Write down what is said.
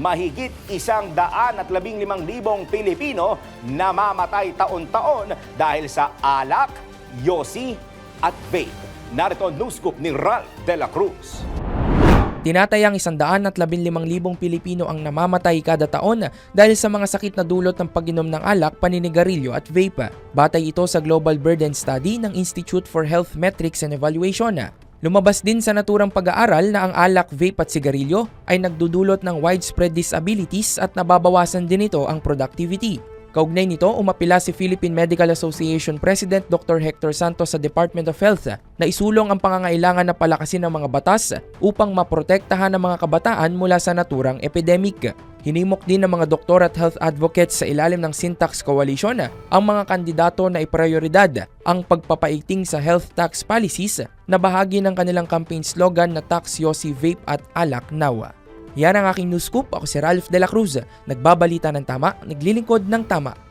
mahigit isang daan at labing limang libong Pilipino namamatay taon-taon dahil sa alak, yosi at vape. Narito ang news scoop ni Ralph De La Cruz. Tinatayang 115,000 Pilipino ang namamatay kada taon dahil sa mga sakit na dulot ng pag-inom ng alak, paninigarilyo at vape. Batay ito sa Global Burden Study ng Institute for Health Metrics and Evaluation. Lumabas din sa naturang pag-aaral na ang alak, vape at sigarilyo ay nagdudulot ng widespread disabilities at nababawasan din ito ang productivity. Kaugnay nito, umapila si Philippine Medical Association President Dr. Hector Santos sa Department of Health na isulong ang pangangailangan na palakasin ng mga batas upang maprotektahan ang mga kabataan mula sa naturang epidemic. Hinimok din ng mga doktor at health advocates sa ilalim ng Syntax Coalition ang mga kandidato na iprioridad ang pagpapaiting sa health tax policies na bahagi ng kanilang campaign slogan na Tax Yossi Vape at Alak Nawa. Yan ang aking news scoop. Ako si Ralph De La Cruz. Nagbabalita ng tama, naglilingkod ng tama.